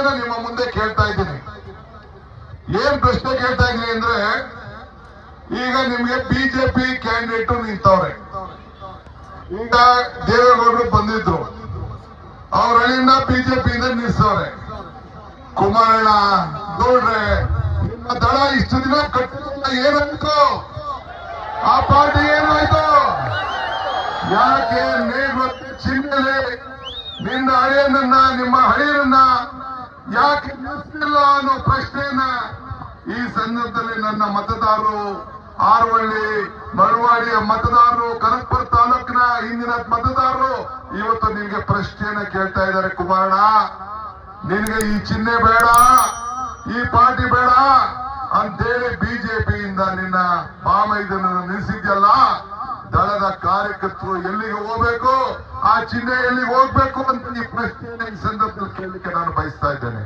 ಪ್ರಶ್ನೆನ ನಿಮ್ಮ ಮುಂದೆ ಕೇಳ್ತಾ ಇದ್ದೀನಿ. ಏನ್ ಪ್ರಶ್ನೆ ಕೇಳ್ತಾ ಇದ್ದೀನಿ ಅಂದ್ರೆ, ಈಗ ನಿಮ್ಗೆ ಬಿಜೆಪಿ ಕ್ಯಾಂಡಿಡೇಟ್ ನಿಂತವ್ರೆ. ಈಗ ದೇವೇಗೌಡರು ಬಂದಿದ್ರು. ಅವ್ರ ಹಳ್ಳಿಯಿಂದ ಬಿಜೆಪಿಯಿಂದ ನಿಲ್ಸವ್ರೆ. ಕುಮಾರಣ್ಣ ಗೌಡ್ರೆ ನಿಮ್ಮ ದಳ ಇಷ್ಟು ದಿನ ಕಟ್ಟಿಲ್ಲ ಏನಾಯ್ತು? ಆ ಪಾರ್ಟಿ ಏನಾಯ್ತು? ಯಾಕೆ ಮೇಘ ಚಿಹ್ನೆಲೆ ನಿನ್ನ ಹಳೆಯನ್ನ ನಿಮ್ಮ ಹಳೆಯನ್ನ ಯಾಕೆ ನಿಲ್ಲಿಸ್ತಿಲ್ಲ ಅನ್ನೋ ಪ್ರಶ್ನೆಯನ್ನ ಈ ಸಂದರ್ಭದಲ್ಲಿ ನನ್ನ ಮತದಾರರು ಆರವಳ್ಳಿ, ಮರವಾಡಿಯ ಮತದಾರರು, ಕನಕಪುರ ತಾಲೂಕಿನ ಹಿಂದಿನ ಮತದಾರರು, ಇವತ್ತು ನಿನ್ಗೆ ಪ್ರಶ್ನೆಯನ್ನ ಕೇಳ್ತಾ ಇದ್ದಾರೆ ಕುಮಾರಣ ನಿನ್ಗೆ ಈ ಚಿಹ್ನೆ ಬೇಡ, ಈ ಪಾರ್ಟಿ ಬೇಡ, ಅಂತೇಳಿ ಬಿಜೆಪಿಯಿಂದ ನಿನ್ನ ಬಾಮೈದನ್ನು ನಿಲ್ಲಿಸಿದ್ಯಲ್ಲ ದಳದ ಕಾರ್ಯಕರ್ತರು ಎಲ್ಲಿಗೆ ಹೋಗ್ಬೇಕು? ಆ ಚಿಹ್ನೆಯಲ್ಲಿ ಹೋಗ್ಬೇಕು ಅಂತ ಈ ಪ್ರಶ್ನೆಯನ್ನು ಈ ಸಂದರ್ಭದಲ್ಲಿ ಕೇಳಲಿಕ್ಕೆ ನಾನು ಬಯಸ್ತಾ ಇದ್ದೇನೆ.